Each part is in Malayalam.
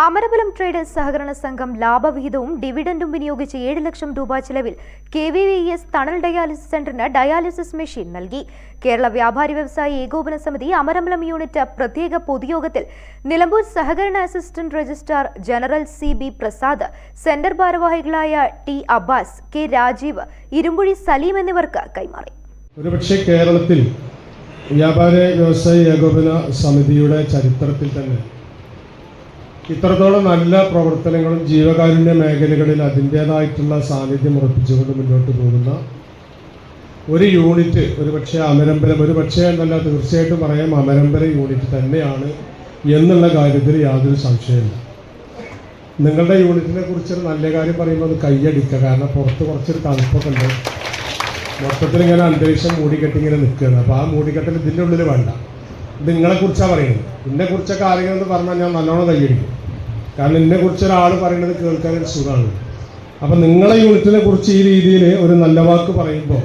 Amarambalam traders സഹകരണ സംഘം ലാഭവിഹിതവും ഡിവിഡൻഡും വിനിയോഗിച്ച് ഏഴ് ലക്ഷം രൂപ ചെലവിൽ കെ വി വി എസ് തണൽ ഡയാലിസിസ് സെന്ററിന് ഡയാലിസിസ് മെഷീൻ നൽകി. കേരള വ്യാപാരി വ്യവസായി ഏകോപന സമിതി അമരബലം യൂണിറ്റ് പ്രത്യേക പൊതുയോഗത്തിൽ നിലമ്പൂർ സഹകരണ assistant registrar general C B Prasad centre ഭാരവാഹികളായ ടി അബ്ബാസ് കെ രാജീവ് ഇരുമ്പുഴി സലീം എന്നിവർക്ക് കൈമാറി. ഒരുപക്ഷെ കേരളത്തിൽ വ്യാപാര വ്യവസായ ഏകോപന സമിതിയുടെ ചരിത്രത്തിൽ തന്നെ ഇത്രത്തോളം നല്ല പ്രവർത്തനങ്ങളും ജീവകാരുണ്യ മേഖലകളിൽ അതിന്റേതായിട്ടുള്ള സാന്നിധ്യം ഉറപ്പിച്ചുകൊണ്ട് മുന്നോട്ട് പോകുന്ന ഒരു യൂണിറ്റ് ഒരുപക്ഷെ അമരമ്പലം ഒരു പക്ഷേ എന്നല്ല തീർച്ചയായിട്ടും പറയാം അമരമ്പര യൂണിറ്റ് തന്നെയാണ് എന്നുള്ള കാര്യത്തിൽ യാതൊരു സംശയമില്ല നിങ്ങളുടെ യൂണിറ്റിനെ കുറിച്ചൊരു നല്ല കാര്യം പറയുമ്പോൾ അത് കൈയടിക്കുക. കാരണം പുറത്ത് കുറച്ചൊരു തണുപ്പൊക്കെ ഉണ്ട് മൊത്തത്തിൽ ഇങ്ങനെ അന്തരീക്ഷം മൂടിക്കെട്ടിങ്ങനെ നിൽക്കുകയാണ്. അപ്പോൾ ആ മൂടിക്കെട്ടൽ ഇതിന്റെ ഉള്ളിൽ വേണ്ട. ഇത് കുറിച്ചാണ് പറയുന്നത്. എന്നെ കുറിച്ചൊക്കെ ആരെങ്കിലും എന്ന് പറഞ്ഞാൽ ഞാൻ നല്ലോണം കൈയടിക്കും. കാരണം എന്നെ കുറിച്ച് ഒരാൾ പറയുന്നത് കേൾക്കാൻ ഒരു സുഖമാണ്. അപ്പം നിങ്ങളെ യൂണിറ്റിനെ കുറിച്ച് ഈ രീതിയിൽ ഒരു നല്ല വാക്ക് പറയുമ്പോൾ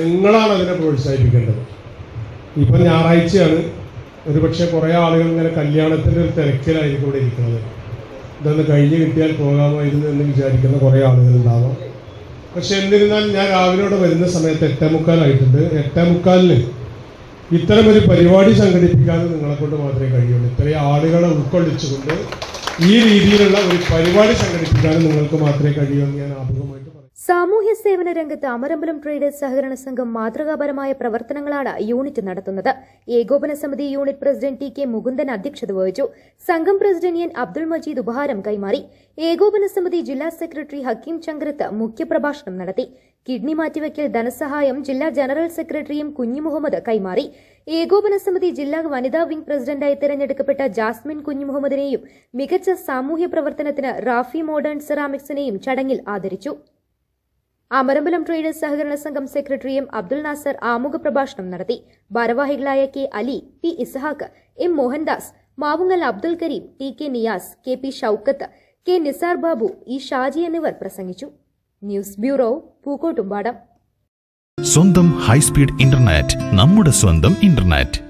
നിങ്ങളാണ് അതിനെ പ്രോത്സാഹിപ്പിക്കേണ്ടത്. ഇപ്പം ഞായറാഴ്ചയാണ്. ഒരുപക്ഷെ കുറേ ആളുകൾ ഇങ്ങനെ കല്യാണത്തിന്റെ ഒരു തിരക്കിലായിരിക്കും ഇവിടെ ഇരിക്കുന്നത് ഇതൊന്ന് കഴിഞ്ഞ് കിട്ടിയാൽ പോകാമായിരുന്നു എന്ന് വിചാരിക്കുന്ന കുറേ ആളുകളുണ്ടാവാം പക്ഷെ എന്നിരുന്നാൽ ഞാൻ രാവിലെ വരുന്ന സമയത്ത് എട്ടേ മുക്കാലായിട്ടുണ്ട് എട്ടേ മുക്കാലിന് ഇത്തരം ഒരു പരിപാടി സംഘടിപ്പിക്കാൻ നിങ്ങളെ കൊണ്ട് മാത്രമേ കഴിയുള്ളൂ. ഇത്രയും ആളുകളെ ഉൾക്കൊള്ളിച്ചുകൊണ്ട് ഈ രീതിയിലുള്ള ഒരു പരിപാടി സംഘടിപ്പിക്കാൻ നിങ്ങൾക്ക് മാത്രമേ കഴിയൂ എന്ന് ഞാൻ ആമുഖമായിട്ട് പറയും സാമൂഹ്യ സേവന രംഗത്ത് അമരമ്പലം ട്രേഡേഴ്സ് സഹകരണ സംഘം മാതൃകാപരമായ പ്രവർത്തനങ്ങളാണ് യൂണിറ്റ് നടത്തുന്നത്. ഏകോപന സമിതി unit president T K Mukundan അധ്യക്ഷത വഹിച്ചു. സംഘം പ്രസിഡന്റ് എൻ അബ്ദുൾ മജീദ് ഉപഹാരം കൈമാറി. ഏകോപന സമിതി ജില്ലാ സെക്രട്ടറി ഹക്കീം ചങ്കരത്ത് മുഖ്യപ്രഭാഷണം നടത്തി. കിഡ്നി മാറ്റിവയ്ക്കൽ ധനസഹായം ജില്ലാ ജനറൽ സെക്രട്ടറിയും കുഞ്ഞിമുഹമ്മദ് കൈമാറി. ഏകോപന സമിതി ജില്ലാ വനിതാ വിംഗ് പ്രസിഡന്റായി തെരഞ്ഞെടുക്കപ്പെട്ട ജാസ്മിൻ കുഞ്ഞിമുഹമ്മദിനെയും മികച്ച സാമൂഹ്യ പ്രവർത്തനത്തിന് റാഫി മോഡേൺ സെറാമിക്സിനെയും ചടങ്ങിൽ ആദരിച്ചു. അമരമ്പലം ട്രേഡേഴ്സ് സഹകരണ സംഘം സെക്രട്ടറി എം അബ്ദുൽ നാസർ ആമുഖ പ്രഭാഷണം നടത്തി. ഭാരവാഹികളായ K Ali P Ishaq M Mohandas Mavungal Abdul Kareem T K Niyas K P Shoukath K Nisar Babu E Shaji എന്നിവർ പ്രസംഗിച്ചു. News bureau Pookkottumpadam. സ്വന്തം ഹൈസ്പീഡ് ഇന്റർനെറ്റ് നമ്മുടെ സ്വന്തം ഇന്റർനെറ്റ്.